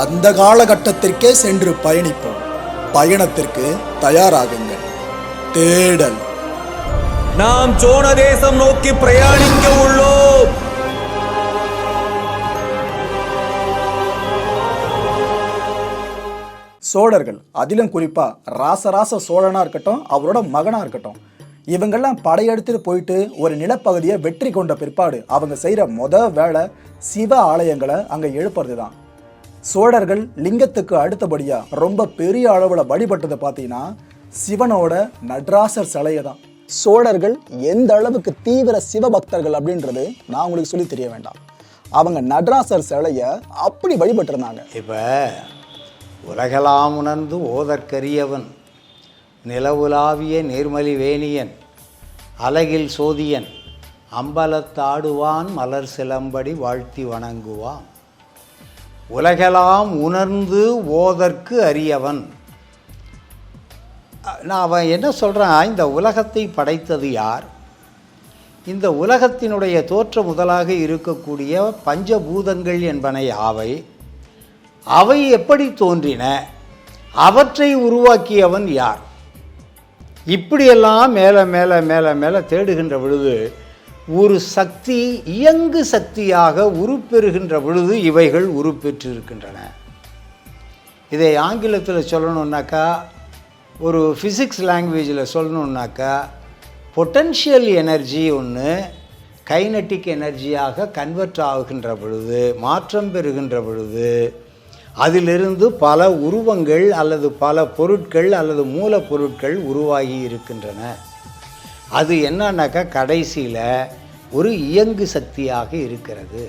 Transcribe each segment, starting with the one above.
அந்த காலகட்டத்திற்கே சென்று பயணிப்போம். பயணத்திற்கு தயாராகுங்கள். தேடல். நாம் சோழ தேசம் நோக்கி பிரயாணிக்க உள்ளோம். சோழர்கள் அதிலும் குறிப்பா ராசராச சோழனா இருக்கட்டும் அவரோட மகனா இருக்கட்டும் இவங்கெல்லாம் படையெடுத்துட்டு போயிட்டு ஒரு நிலப்பகுதியை வெற்றி கொண்ட பிற்பாடு அவங்க செய்யற முத வேலை சிவ ஆலயங்களை அங்க எழுப்புறது தான் சோழர்கள் லிங்கத்துக்கு அடுத்தபடியா ரொம்ப பெரிய அளவுல வழிபட்டதை பார்த்தீங்கன்னா சிவனோட நட்ராசர் சிலையை தான் சோழர்கள் எந்த அளவுக்கு தீவிர சிவபக்தர்கள் அப்படின்றது நான் உங்களுக்கு சொல்லி தெரிய வேண்டாம். அவங்க நட்ராசர் சிலையை அப்படி வழிபட்டிருந்தாங்க. இப்போ உலகளாம் உணர்ந்து ஓதற்கரியவன் நிலவுலாவிய நீர்மலி வேணியன் அலகில் சோதியன் அம்பலத்தாடுவான் மலர் சிலம்படி வாழ்த்தி வணங்குவான். உலகெல்லாம் உணர்ந்து ஓதற்கு அரியவன் நான் அவன் என்ன சொல்கிறான் இந்த உலகத்தை படைத்தது யார்? இந்த உலகத்தினுடைய தோற்ற முதலாக இருக்கக்கூடிய பஞ்சபூதங்கள் என்பன யாவை? அவை எப்படி தோன்றின? அவற்றை உருவாக்கியவன் யார்? இப்படியெல்லாம் மேலே மேலே மேலே மேலே தேடுகின்ற பொழுது ஒரு சக்தி இயங்கு சக்தியாக உருப்பெறுகின்ற பொழுது இவைகள் உருப்பெற்றிருக்கின்றன. இதை ஆங்கிலத்தில் சொல்லணுன்னாக்கா ஒரு ஃபிசிக்ஸ் லாங்குவேஜில் சொல்லணுன்னாக்கா பொட்டன்ஷியல் எனர்ஜி ஒன்று கைனட்டிக் எனர்ஜியாக கன்வெர்ட் ஆகுகின்ற பொழுது மாற்றம் பெறுகின்ற பொழுது அதிலிருந்து பல உருவங்கள் அல்லது பல பொருட்கள் அல்லது மூலப்பொருட்கள் உருவாகி இருக்கின்றன. அது என்னன்னாக்கா கடைசியில் ஒரு இயங்கு சக்தியாக இருக்கிறது.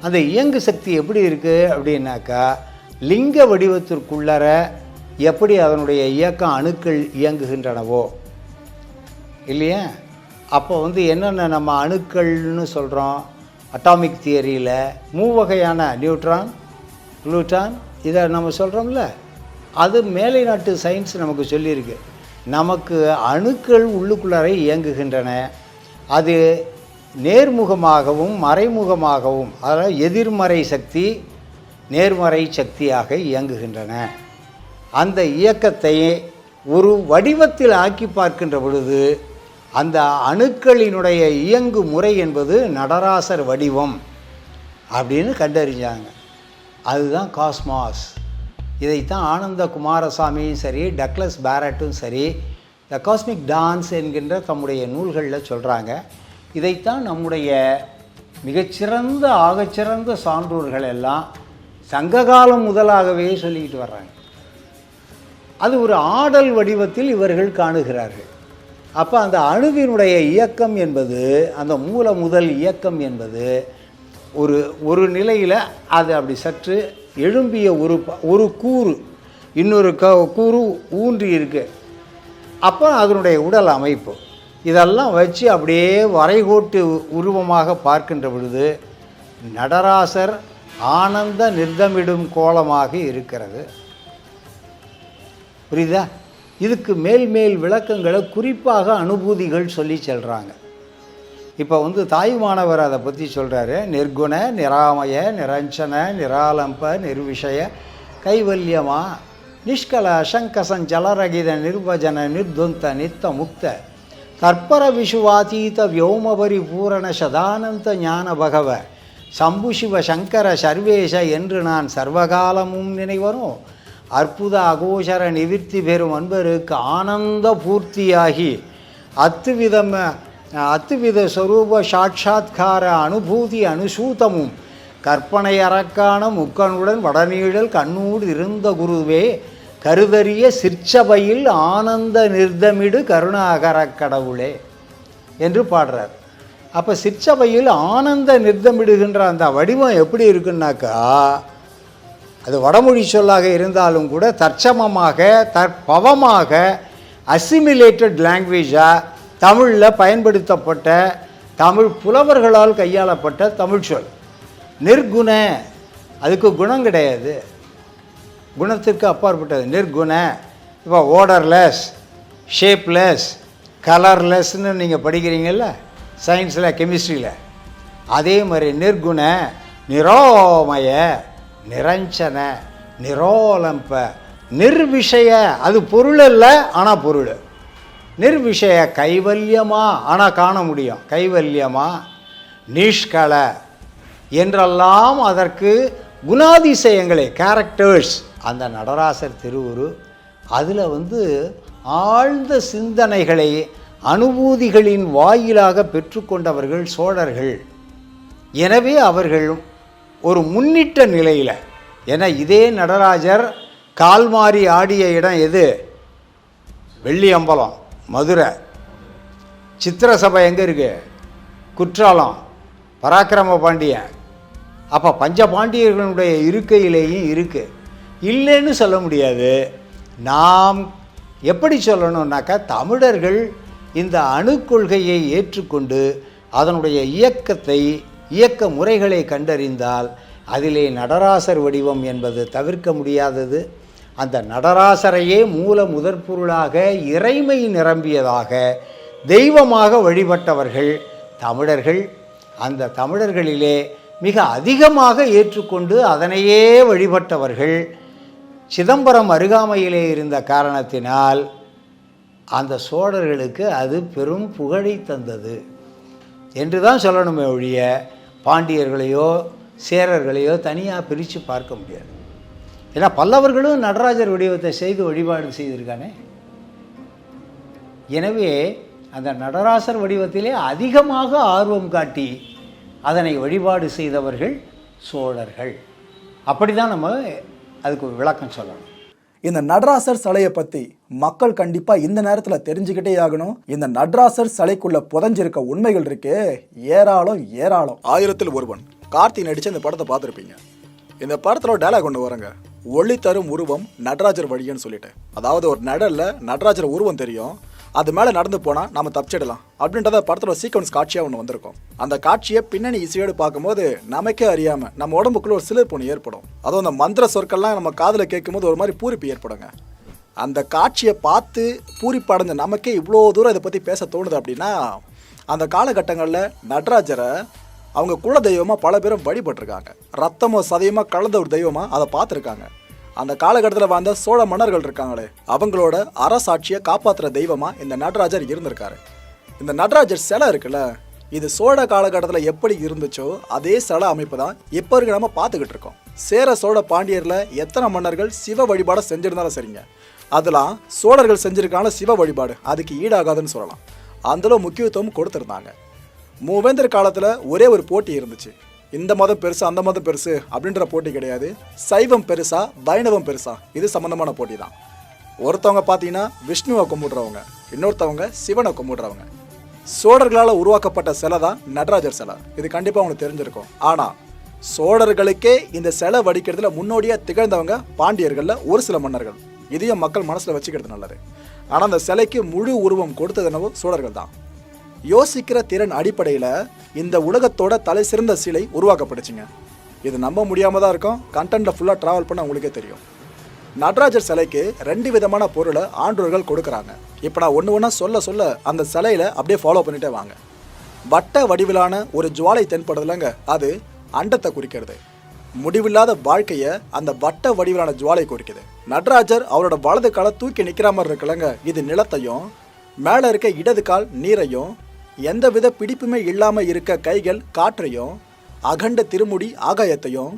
அந்த இயங்கு சக்தி எப்படி இருக்குது அப்படின்னாக்கா லிங்க வடிவத்திற்குள்ளர எப்படி அதனுடைய இயக்கம் அணுக்கள் இயங்குகின்றனவோ. இல்லையா? அப்போ வந்து என்னென்ன நம்ம அணுக்கள்னு சொல்கிறோம் அட்டாமிக் தியரியில் மூவகையான நியூட்ரான் குளூட்டான் இதை நம்ம சொல்கிறோம்ல அது மேலை நாட்டு சயின்ஸ் நமக்கு சொல்லியிருக்கு. நமக்கு அணுக்கள் உள்ளுக்குள்ளரை இயங்குகின்றன. அது நேர்முகமாகவும் மறைமுகமாகவும் அதாவது எதிர்மறை சக்தி நேர்மறை சக்தியாக இயங்குகின்றன. அந்த இயக்கத்தை ஒரு வடிவத்தில் ஆக்கி பார்க்கின்ற பொழுது அந்த அணுக்களினுடைய இயங்கு முறை என்பது நடராசர் வடிவம் அப்படின்னு கண்டறிஞ்சாங்க. அதுதான் காஸ்மாஸ். இதைத்தான் ஆனந்த குமாரசாமியும் சரி டக்ளஸ் பேரட்டும் சரி த காஸ்மிக் டான்ஸ் என்கின்ற தம்முடைய நூல்களில் சொல்கிறாங்க இதைத்தான் நம்முடைய மிகச்சிறந்த ஆகச்சிறந்த சான்றோர்கள் எல்லாம் சங்ககாலம் முதலாகவே சொல்லிக்கிட்டு வர்றாங்க. அது ஒரு ஆடல் வடிவத்தில் இவர்கள் காணுகிறார்கள். அப்போ அந்த அணுவினுடைய இயக்கம் என்பது அந்த மூல முதல் இயக்கம் என்பது ஒரு ஒரு நிலையில் அது அப்படி சற்று எழும்பிய ஒரு ப- ஒரு கூறு இன்னொரு க கூறு ஊன்றி இருக்கு. அப்போ அதனுடைய உடல் அமைப்பு. இதெல்லாம் வச்சு அப்படியே வரைகோட்டு உருவமாக பார்க்கின்ற பொழுது நடராசர் ஆனந்த நிர்தமிடும் கோலமாக இருக்கிறது. புரியுதா? இதுக்கு மேல் மேல் விளக்கங்களை குறிப்பாக அனுபூதிகள் சொல்லி செல்கிறாங்க இப்போ வந்து தாய்மானவர் அதை பற்றி சொல்கிறாரு நிர்குண நிராமய நிரஞ்சன நிராலம்ப நிர்விஷய கைவல்யமா நிஷ்கல சங்கசன் ஜலரகித நிர்வஜன நிர்துந்த நித்த முக்த. கற்பர விஷுவாதீத வியோமபரி பூரண சதானந்த ஞான பகவ. சம்பு சிவ சங்கர சர்வேஷ என்று நான் சர்வகாலமும் நினைவரும் அற்புத அகோசர நிவிற்த்தி பெறும் அன்பருக்கு ஆனந்த பூர்த்தியாகி அத்துவிதம் அத்துவித ஸ்வரூப சாட்சாத்கார அனுபூதி அனுசூதமும் கற்பனை அரக்கான முக்கனுடன் வடநீழல் கண்ணூடு இருந்த குருவே கருதறிய சிற்சபையில் ஆனந்த நிர்தமிடு கருணாகரக் கடவுளே என்று பாடுறார். அப்போ சிற்சபையில் ஆனந்த நிர்தமிடுகின்ற அந்த வடிவம் எப்படி இருக்குன்னாக்கா அது வடமொழி சொல்லாக இருந்தாலும் கூட தற்சமமாக தற்பவமாக அசிமிலேட்டட் லாங்குவேஜாக தமிழில் பயன்படுத்தப்பட்ட தமிழ் புலவர்களால் கையாளப்பட்ட தமிழ் சொல். நிர்குண அதுக்கு குணம் கிடையாது. குணத்திற்கு அப்பாற்பட்டது. நிர்குண இப்போ ஓடர்லெஸ் ஷேப்லெஸ் கலர்லெஸ்ன்னு நீங்கள் படிக்கிறீங்கல்ல சயின்ஸில் கெமிஸ்ட்ரியில் அதே மாதிரி நிர்குண நிரோமய நிரஞ்சன நிரோலம்ப நிர்விஷய அது பொருள் இல்லை ஆனால் பொருள். நிர்விஷய கைவல்யமா? ஆனால் காண முடியும். கைவல்யமா? நிஷ்கல. என்றெல்லாம் அதற்கு குணாதிசயங்களை கேரக்டர்ஸ் அந்த நடராசர் திருவுரு அதில் வந்து ஆழ்ந்த சிந்தனைகளை அனுபூதிகளின் வாயிலாக பெற்றுக்கொண்டவர்கள் சோழர்கள். எனவே அவர்கள் ஒரு முன்னிட்ட நிலையில் ஏன்னா இதே நடராஜர் கால் மாறி ஆடிய இடம் எது? வெள்ளியம்பலம். மதுரை. சித்திரசபை எங்கே இருக்கு? குற்றாலம். பராக்கிரம பாண்டியன் அப்போ பஞ்ச பாண்டியர்களுடைய இருக்கையிலேயும் இருக்குது இல்லைன்னு சொல்ல முடியாது. நாம் எப்படி சொல்லணும்னாக்கா தமிழர்கள் இந்த அணுக்கொள்கையை ஏற்றுக்கொண்டு அதனுடைய இயக்கத்தை இயக்க முறைகளை கண்டறிந்தால் அதிலே நடராசர் வடிவம் என்பது தவிர்க்க முடியாதது. அந்த நடராசரையே மூல முதற் பொருளாக இறைமை நிரம்பியதாக தெய்வமாக வழிபட்டவர்கள் தமிழர்கள். அந்த தமிழர்களிலே மிக அதிகமாக ஏற்றுக்கொண்டு அதனையே வழிபட்டவர்கள். சிதம்பரம் அருகாமையிலே இருந்த காரணத்தினால் அந்த சோழர்களுக்கு அது பெரும் புகழை தந்தது. என்று தான் சொல்லணுமே ஒழிய பாண்டியர்களையோ சேரர்களையோ தனியாக பிரித்து பார்க்க முடியாது. ஏன்னா பல்லவர்களும் நடராஜர் வடிவத்தை செய்து வழிபாடு செய்திருக்கானே. எனவே அந்த நடராசர் வடிவத்திலே அதிகமாக ஆர்வம் காட்டி அதனை வழிபாடு செய்தவர்கள் சோழர்கள். அப்படி தான் நம்ம அதுக்கு ஒரு விளக்கம் சொல்லணும். இந்த நடராசர் சிலையை பத்தி மக்கள் கண்டிப்பா இந்த நேரத்துல தெரிஞ்சுக்கிட்டே ஆகணும். இந்த நடராசர் சிலைக்குள்ள புதைஞ்சிருக்க உண்மைகள் இருக்கே ஏராளம் ஏராளம். ஆயிரத்தில் ஒருவன். கார்த்தி நடிச்ச இந்த படத்தை பார்த்துருப்பீங்க. இந்த படத்துல டயலாக் ஒன்று வரங்க. ஒளி தரும் உருவம் நடராஜர் வழியன்னு சொல்லிட்டு. அதாவது ஒரு நடல்ல நடராஜர் உருவம் தெரியும். அது மேலே நடந்து போனால் நம்ம தப்பிச்சிடலாம். அப்படின்றத படத்தோட சீக்வன்ஸ் காட்சியாக ஒன்று வந்திருக்கும். அந்த காட்சியை பின்னணி இசையோடு பார்க்கும்போது நமக்கே அறியாமல் நம்ம உடம்புக்குள்ள ஒரு சிலிர்ப்பு ஒன்று ஏற்படும். அதுவும் அந்த மந்திர சொற்கள்லாம் நம்ம காதில் கேட்கும்போது ஒரு மாதிரி பூரிப்பு ஏற்படுங்க. அந்த காட்சியை பார்த்து பூரிப்படைஞ்ச நமக்கே இவ்வளோ தூரம் இதை பற்றி பேச தோணுது அப்படின்னா அந்த காலகட்டங்களில் நடராஜரை அவங்க குல தெய்வமாக பல பேரும் வழிபட்டிருக்காங்க. ரத்தமோ சதயமோ கலந்த ஒரு தெய்வமாக அதை பார்த்துருக்காங்க. அந்த காலகட்டத்தில் வாழ்ந்த சோழ மன்னர்கள் இருக்காங்களே அவங்களோட அரசாட்சியை காப்பாற்றுற தெய்வமாக இந்த நடராஜர் இருந்திருக்காரு. இந்த நடராஜர் சிலை இருக்குல்ல இது சோழ காலகட்டத்தில் எப்படி இருந்துச்சோ அதே சில அமைப்பு தான் இப்போ இருக்க நம்ம பார்த்துக்கிட்டு இருக்கோம். சேர சோழ பாண்டியரில் எத்தனை மன்னர்கள் சிவ வழிபாடை செஞ்சுருந்தாலும் சரிங்க. அதெல்லாம் சோழர்கள் செஞ்சுருக்கான சிவ வழிபாடு அதுக்கு ஈடாகாதுன்னு சொல்லலாம். அந்தளவு முக்கியத்துவம் கொடுத்துருந்தாங்க. மூவேந்தர் காலத்தில் ஒரே ஒரு போட்டி இருந்துச்சு. இந்த மதம் பெருசு அந்த மதம் பெருசு அப்படின்ற போட்டி கிடையாது. சைவம் பெருசா வைணவம் பெருசா இது சம்மந்தமான போட்டி தான். ஒருத்தவங்க பார்த்தீங்கன்னா விஷ்ணுவை கும்பிடுறவங்க இன்னொருத்தவங்க சிவனை கும்பிடுறவங்க. சோழர்களால் உருவாக்கப்பட்ட சிலை தான் நடராஜர் சிலை. இது கண்டிப்பாக அவங்களுக்கு தெரிஞ்சிருக்கும். ஆனால் சோழர்களுக்கே இந்த சிலை வடிக்கிறதுல முன்னோடியாக திகழ்ந்தவங்க பாண்டியர்களில் ஒரு சில மன்னர்கள். இதையும் மக்கள் மனசில் வச்சுக்கிறது நல்லது. ஆனால் அந்த சிலைக்கு முழு உருவம் கொடுத்தது என்னவோ சோழர்கள் தான். யோசிக்கிற திறன் அடிப்படையில் இந்த உலகத்தோட தலை சிறந்த சிலை உருவாக்கப்படுச்சுங்க இது நம்ப முடியாமல் தான் இருக்கும். கண்டென்ட்டில் ஃபுல்லாக ட்ராவல் பண்ண உங்களுக்கே தெரியும். நடராஜர் சிலைக்கு ரெண்டு விதமான பொருளை ஆண்டோர்கள் கொடுக்குறாங்க. இப்போ நான் ஒன்று ஒன்றா சொல்ல சொல்ல அந்த சிலையில் அப்படியே ஃபாலோ பண்ணிட்டே வாங்க. வட்ட வடிவிலான ஒரு ஜுவாலை தென்படுதலைங்க. அது அண்டத்தை குறிக்கிறது. முடிவில்லாத வாழ்க்கையை அந்த வட்ட வடிவிலான ஜுவாலை குறிக்குது. நடராஜர் அவரோட வலது காலை தூக்கி நிற்கிற மாதிரி இருக்கலங்க இது நிலத்தையும் மேலே இருக்க இடது கால் நீரையும் எந்தவித பிடிப்புமே இல்லாமல் இருக்க கைகள் காற்றையும் அகண்ட திருமுடி ஆகாயத்தையும்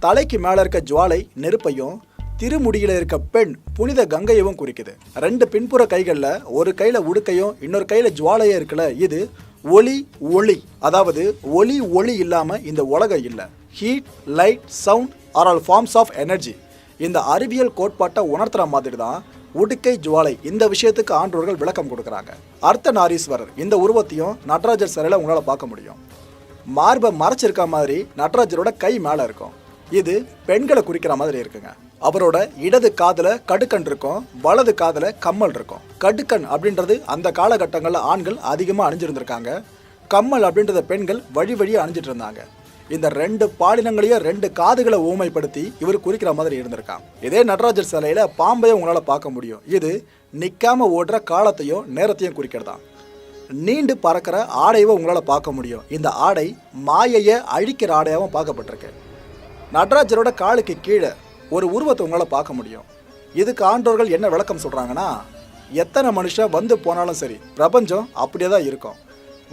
தலைக்கு மேலே இருக்க ஜுவாலை நெருப்பையும் திருமுடியில் இருக்க பெண் புனித கங்கையவும் குறிக்குது. ரெண்டு பின்புற கைகளில் ஒரு கையில் உடுக்கையும் இன்னொரு கையில் ஜுவாலையும் இருக்குல்ல இது ஒளி ஒளி. அதாவது ஒளி ஒளி இல்லாமல் இந்த உலகம் இல்லை. Heat light sound are all forms of energy இந்த அறிவியல் கோட்பாட்டை உணர்த்துற மாதிரி தான் உடுக்கை ஜுவாலை இந்த விஷயத்துக்கு ஆன்றோர்கள் விளக்கம் கொடுக்குறாங்க. அர்த்த நாரீஸ்வரர் இந்த உருவத்தையும் நடராஜர் சிலையில் உங்களால் பார்க்க முடியும். மார்பை மறைச்சிருக்க மாதிரி நடராஜரோட கை மேலே இருக்கும். இது பெண்களை குறிக்கிற மாதிரி இருக்குங்க. அவரோட இடது காதில் கடுக்கன் இருக்கும் வலது காதில் கம்மல் இருக்கும். கடுக்கன் அப்படின்றது அந்த காலகட்டங்களில் ஆண்கள் அதிகமாக அணிஞ்சிருந்திருக்காங்க. கம்மல் அப்படின்றத பெண்கள் வழி வழியாக அணிஞ்சிட்டு இருந்தாங்க. இந்த ரெண்டு பாலினங்களையும் ரெண்டு காதுகளை ஊமைப்படுத்தி இவர் குறிக்கிற மாதிரி இருந்திருக்கான் இதே நடராஜர் சிலையில பாம்பையும் உங்களால் பார்க்க முடியும். இது நிற்காம ஓடுற காலத்தையும் நேரத்தையும் குறிக்கிறதாம் நீண்டு பறக்கிற ஆடையவை உங்களால் பார்க்க முடியும். இந்த ஆடை மாயையை அழிக்கிற ஆடையாகவும் பார்க்கப்பட்டிருக்கு. நடராஜரோட காலுக்கு கீழே ஒரு உருவத்தை உங்களால் பார்க்க முடியும். இதுக்கு ஆண்டோர்கள் என்ன விளக்கம் சொல்கிறாங்கன்னா எத்தனை மனுஷன் வந்து போனாலும் சரி பிரபஞ்சம் அப்படியே தான் இருக்கும்.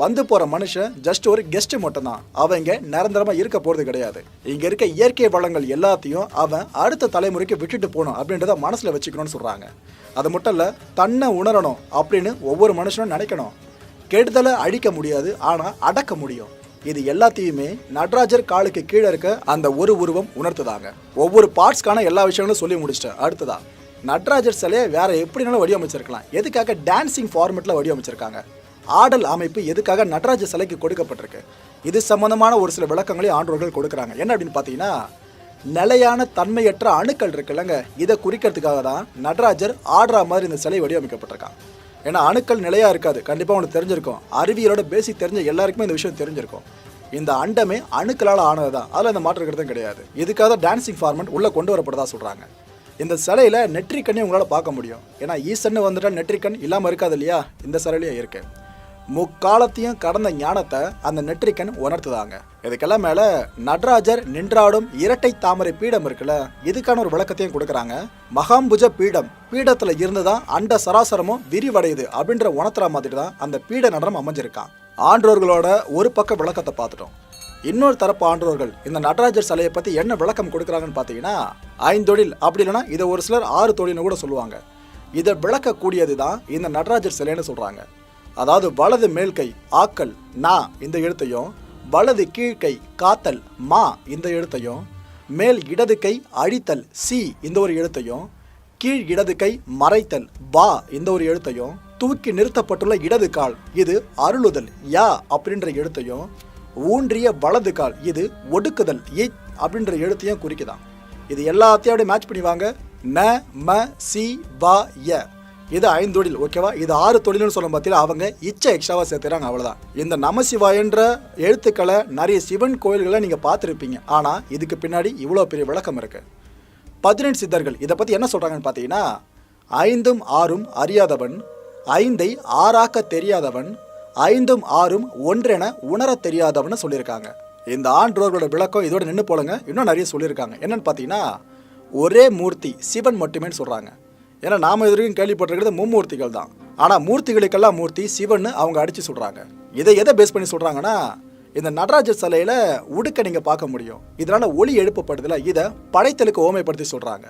வந்து போகிற மனுஷன் ஜஸ்ட் ஒரு கெஸ்ட் மட்டும்தான். அவன் இங்கே நிரந்தரமாக இருக்க போகிறது கிடையாது. இங்கே இருக்க இயற்கை வளங்கள் எல்லாத்தையும் அவன் அடுத்த தலைமுறைக்கு விட்டுட்டு போகணும் அப்படின்றத மனசில் வச்சுக்கணும்னு சொல்கிறாங்க அது மட்டும் இல்லை தன்னை உணரணும் அப்படின்னு ஒவ்வொரு மனுஷனும் நினைக்கணும். கெடுதலை அழிக்க முடியாது ஆனால் அடக்க முடியும். இது எல்லாத்தையுமே நடராஜர் காலுக்கு கீழே இருக்க அந்த ஒரு உருவம் உணர்த்துதாங்க. ஒவ்வொரு பார்ட்ஸ்க்கான எல்லா விஷயங்களும் சொல்லி முடிச்சிட்டேன். அடுத்ததா நட்ராஜர் சிலையை வேற எப்படினாலும் வடிவமைச்சிருக்கலாம். எதுக்காக டான்சிங் ஃபார்மெட்டில் வடிவமைச்சிருக்காங்க? ஆடல் அமைப்பு எதுக்காக நடராஜ சிலைக்கு கொடுக்கப்பட்டிருக்கு? இது சம்பந்தமான ஒரு சில விளக்கங்களையும் ஆண்டோர்கள் கொடுக்குறாங்க. என்ன அப்படின்னு பார்த்தீங்கன்னா நிலையான தன்மையற்ற அணுக்கள் இருக்குல்லங்க. இதை குறிக்கிறதுக்காக தான் நடராஜர் ஆடுற மாதிரி இந்த சிலை வடிவமைக்கப்பட்டிருக்கான். ஏன்னா அணுக்கள் நிலையாக இருக்காது. கண்டிப்பாக உனக்கு தெரிஞ்சிருக்கும். அறிவியலோட பேசிக் தெரிஞ்ச எல்லாருக்குமே இந்த விஷயம் தெரிஞ்சிருக்கும். இந்த அண்டமே அணுக்களால் ஆனது தான். அதில் இந்த மாற்று இருக்கிறதும் கிடையாது. இதுக்காக டான்சிங் ஃபார்மெட் உள்ளே கொண்டு வரப்படுறதா சொல்கிறாங்க இந்த சிலையில் நெற்றிக்கண்ணையும் உங்களால் பார்க்க முடியும். ஏன்னா ஈசன்னு வந்துட்டால் நெற்றிக்கண் இல்லாமல் இருக்காது இல்லையா? இந்த சிலையிலேயே இருக்குது முக்காலத்தையும் கடந்த ஞானத்தை அந்த நெற்றிக்கன் உணர்த்துதாங்க. இதுக்கெல்லாம் மேலே நடராஜர் நின்றாடும் இரட்டை தாமரை பீடம் இருக்குல்ல இதுக்கான ஒரு விளக்கத்தையும் கொடுக்குறாங்க. மகாம்புஜ பீடம் பீடத்தில் இருந்து தான் அண்ட சராசரமும் விரிவடையுது அப்படின்ற உணர்த்துற மாதிரி தான் அந்த பீட நடனம் அமைஞ்சிருக்கான். ஆன்றோர்களோட ஒரு பக்க விளக்கத்தை பார்த்துட்டோம். இன்னொரு தரப்பு ஆன்றோர்கள் இந்த நடராஜர் சிலையை பற்றி என்ன விளக்கம் கொடுக்குறாங்கன்னு பார்த்தீங்கன்னா ஐந்தொழில் அப்படி இல்லைன்னா இதை ஒரு சிலர் ஆறு தொழில்னு கூட சொல்லுவாங்க. இதை விளக்கக்கூடியது தான் இந்த நடராஜர் சிலைன்னு சொல்கிறாங்க அதாவது வலது மேல்கை ஆக்கல் நா இந்த எழுத்தையும் வலது கீழ்கை காத்தல் மா இந்த எழுத்தையும் மேல் இடது கை அழித்தல் சி இந்த ஒரு எழுத்தையும் கீழ் இடது கை மறைத்தல் பா இந்த ஒரு எழுத்தையும் தூக்கி நிறுத்தப்பட்டுள்ள இடது கால் இது அருளுதல் யா அப்படின்ற எழுத்தையும் ஊன்றிய வலது கால் இது ஒடுக்குதல் இ அப்படின்ற எழுத்தையும் குறிக்குதான் இது எல்லாத்தையும் அப்படியே மேட்ச் பண்ணிவாங்க. ந ம சி வா ய. இது ஐந்து தொழில் ஓகேவா இது ஆறு தொழில்னு சொல்லும் பார்த்தீங்கன்னா அவங்க இச்சை எக்ஸ்ட்ராவாக சேர்த்துறாங்க அவ்வளோதான் இந்த நமசிவாயன்ற எழுத்துக்களை நிறைய சிவன் கோயில்களை நீங்கள் பார்த்துருப்பீங்க. ஆனால் இதுக்கு பின்னாடி இவ்வளோ பெரிய விளக்கம் இருக்குது பதினெட்டு சித்தர்கள் இதை பற்றி என்ன சொல்கிறாங்கன்னு பார்த்தீங்கன்னா ஐந்தும் ஆறும் அறியாதவன் ஐந்தை ஆறாக்க தெரியாதவன் ஐந்தும் ஆறும் ஒன்றென உணரத் தெரியாதவன் சொல்லியிருக்காங்க. இந்த ஆண்டோர்களோட விளக்கம் இதோட நின்று போலங்க இன்னும் நிறைய சொல்லியிருக்காங்க. என்னன்னு பார்த்தீங்கன்னா ஒரே மூர்த்தி சிவன் மட்டுமே சொல்கிறாங்க ஏன்னா நாம இது வரைக்கும் கேள்விப்பட்டிருக்கிறது மும்மூர்த்திகள் தான். ஆனால் மூர்த்திகளுக்கெல்லாம் மூர்த்தி சிவன் அவங்க அடித்து சொல்கிறாங்க இதை எதை பேஸ் பண்ணி சொல்கிறாங்கன்னா இந்த நடராஜர் சிலையில் உடுக்க நீங்கள் பார்க்க முடியும். இதனால் ஒளி எழுப்பப்படுதுல இதை படைத்தலுக்கு ஓமைப்படுத்தி சொல்கிறாங்க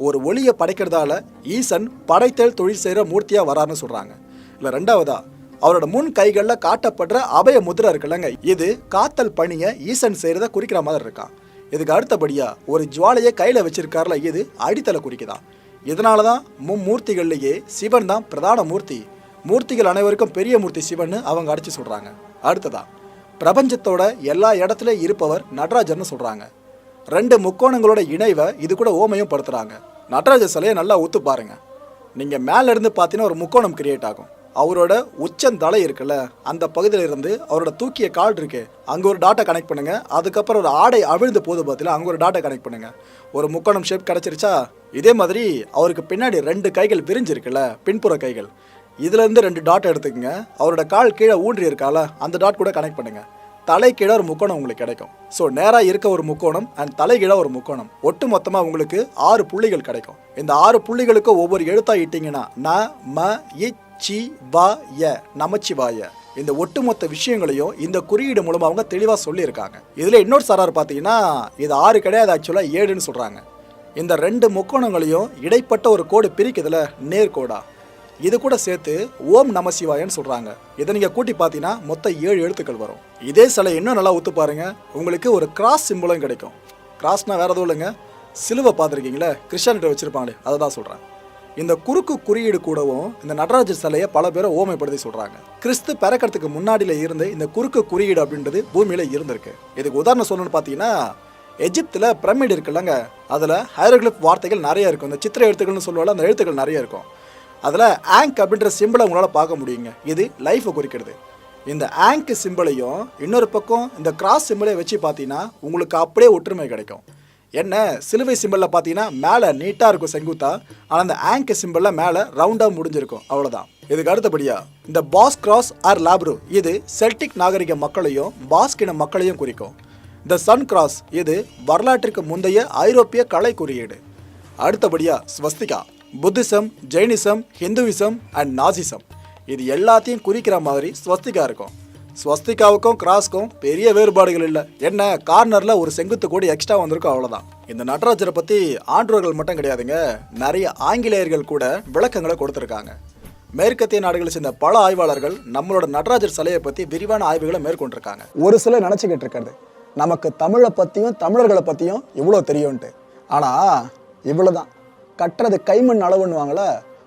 ஒரு ஒளியை படைக்கிறதால ஈசன் படைத்தல் தொழில் செய்கிற மூர்த்தியாக வரான்னு சொல்கிறாங்க இல்லை ரெண்டாவதா அவரோட முன் கைகளில் காட்டப்படுற அபய முதிரை இருக்குல்லங்க. இது காத்தல் பணியை ஈசன் செய்கிறத குறிக்கிற மாதிரி இருக்கான் இதுக்கு அடுத்தபடியாக ஒரு ஜுவாலையை கையில் வச்சிருக்காருல இது அடித்தலை குறிக்குதான் இதனால தான் மும்மூர்த்திகள்லேயே சிவன் தான் பிரதான மூர்த்தி. மூர்த்திகள் அனைவருக்கும் பெரிய மூர்த்தி சிவன் அவங்க அடிச்சு சொல்கிறாங்க அடுத்ததா பிரபஞ்சத்தோட எல்லா இடத்துலையும் இருப்பவர் நடராஜர்னு சொல்கிறாங்க ரெண்டு முக்கோணங்களோட இணைவை இது கூட ஓமையும் படுத்துகிறாங்க நடராஜர் சிலையை நல்லா ஒத்து பாருங்க. நீங்கள் மேலேருந்து பார்த்தீங்கன்னா ஒரு முக்கோணம் கிரியேட் ஆகும். அவரோட உச்சந்தலை இருக்குல்ல அந்த பகுதியில் இருந்து அவரோட தூக்கிய கால் இருக்கு. அங்கே ஒரு டாட்டா கனெக்ட் பண்ணுங்க. அதுக்கப்புறம் ஒரு ஆடை அவிழ்ந்து போது பார்த்தீங்களா அங்கே ஒரு டாட்டா கனெக்ட் பண்ணுங்க. ஒரு முக்கோணம் ஷேப் கிடச்சிருச்சா? இதே மாதிரி அவருக்கு பின்னாடி ரெண்டு கைகள் விரிஞ்சிருக்குல்ல பின்புற கைகள். இதுலேருந்து ரெண்டு டாட் எடுத்துக்கங்க. அவரோட கால் கீழே ஊன்றி இருக்கால அந்த டாட் கூட கனெக்ட் பண்ணுங்கள் தலை கீழே ஒரு முக்கோணம் உங்களுக்கு கிடைக்கும். ஸோ நேராக இருக்க ஒரு முக்கோணம் அண்ட் தலைகீழாக ஒரு முக்கோணம். ஒட்டு மொத்தமாக உங்களுக்கு ஆறு புள்ளிகள் கிடைக்கும். இந்த ஆறு புள்ளிகளுக்கு ஒவ்வொரு எழுத்தாக இட்டிங்கன்னா ந ம இ சி வா ய நமச்சிவாய. இந்த ஒட்டுமொத்த விஷயங்களையும் இந்த குறியீடு மூலமாக அவங்க தெளிவாக சொல்லியிருக்காங்க. இதில் இன்னொரு சாரார் பார்த்தீங்கன்னா இது ஆறு கிடையாது ஆக்சுவலாக ஏழுன்னு சொல்கிறாங்க இந்த ரெண்டு முக்கோணங்களையும் இடைப்பட்ட ஒரு கோடு பிரிக்குதுல நேர்கோடா. இது கூட சேர்த்து ஓம் நம சிவாயன்னு சொல்கிறாங்க இதை நீங்கள் கூட்டி பார்த்தீங்கன்னா மொத்தம் ஏழு எழுத்துக்கள் வரும். இதே சிலை இன்னும் நல்லா ஒத்து பாருங்க. உங்களுக்கு ஒரு கிராஸ் சிம்பிளும் கிடைக்கும். கிராஸ்னால் வேறு எதுவும் இல்லைங்க. சிலுவை பார்த்துருக்கீங்களே? கிறிஸ்டியானிட்ட வச்சுருப்பாங்களே அதை தான் சொல்கிறேன் இந்த குறுக்கு குறியீடு கூடவும் இந்த நடராஜர் சிலையை பல பேரை ஓமைப்படுத்தி சொல்றாங்க. கிறிஸ்து பிறக்கிறதுக்கு முன்னாடியில இருந்து இந்த குறுக்கு குறியீடு அப்படின்றது பூமியில இருந்திருக்கு. இதுக்கு உதாரணம் சொல்லணும்னு பார்த்தீங்கன்னா எஜிப்தில் பிரமிட் இருக்குல்லங்க. அதில் ஹைரோகிளிப் வார்த்தைகள் நிறைய இருக்கும். இந்த சித்திர எழுத்துக்கள்னு சொல்லுவாங்க அந்த எழுத்துக்கள் நிறைய இருக்கும். அதில் ஆங்க் அப்படின்ற சிம்பிளை உங்களால் பார்க்க முடியுங்க. இது லைஃப்பை குறிக்கிறது. இந்த ஆங்க் சிம்பிளையும் இன்னொரு பக்கம் இந்த கிராஸ் சிம்பிளையும் வச்சு பார்த்தீங்கன்னா உங்களுக்கு அப்படியே ஒற்றுமை கிடைக்கும். என்ன சிலுவை சிம்பிளில் பார்த்தீங்கன்னா மேலே நீட்டாக இருக்கும் செங்குத்தா ஆனால் அந்த ஆங்க் சிம்பிளில் மேலே ரவுண்டாக முடிஞ்சிருக்கும். அவ்வளோதான் இதுக்கு அடுத்தபடியா இந்த பாஸ் கிராஸ் ஆர் லாப்ரோ இது செல்டிக் நாகரிக மக்களையும் பாஸ்கின மக்களையும் குறிக்கும். த சன் கிராஸ் இது வரலாற்றிற்கு முந்தைய ஐரோப்பிய கலை குறியீடு. அடுத்தபடியா swastika Buddhism Jainism Hinduism and Nazism. இது எல்லாத்தையும் குறிக்கிற மாதிரி ஸ்வஸ்திகா இருக்கும். ஸ்வஸ்திகாவுக்கும் கிராஸ்க்கும் பெரிய வேறுபாடுகள் இல்லை. என்ன கார்னரில் ஒரு செங்குத்து கோடி எக்ஸ்ட்ரா வந்திருக்கும் அவ்வளோதான் இந்த நடராஜரை பற்றி ஆன்றோர்கள் மட்டும் கிடையாதுங்க நிறைய ஆங்கிலேயர்கள் கூட விளக்கங்களை கொடுத்துருக்காங்க. மேற்கத்திய நாடுகளை சேர்ந்த பல ஆய்வாளர்கள் நம்மளோட நடராஜர் சிலையை பற்றி விரிவான ஆய்வுகளை மேற்கொண்டிருக்காங்க. ஒரு சிலர் நினச்சிக்கிட்டு இருக்கிறது நமக்கு தமிழை பற்றியும் தமிழர்களை பற்றியும் இவ்வளோ தெரியும்ன்ட்டு. ஆனால் இவ்வளோதான் கட்டுறது கைமண் அளவுன்னுவாங்களே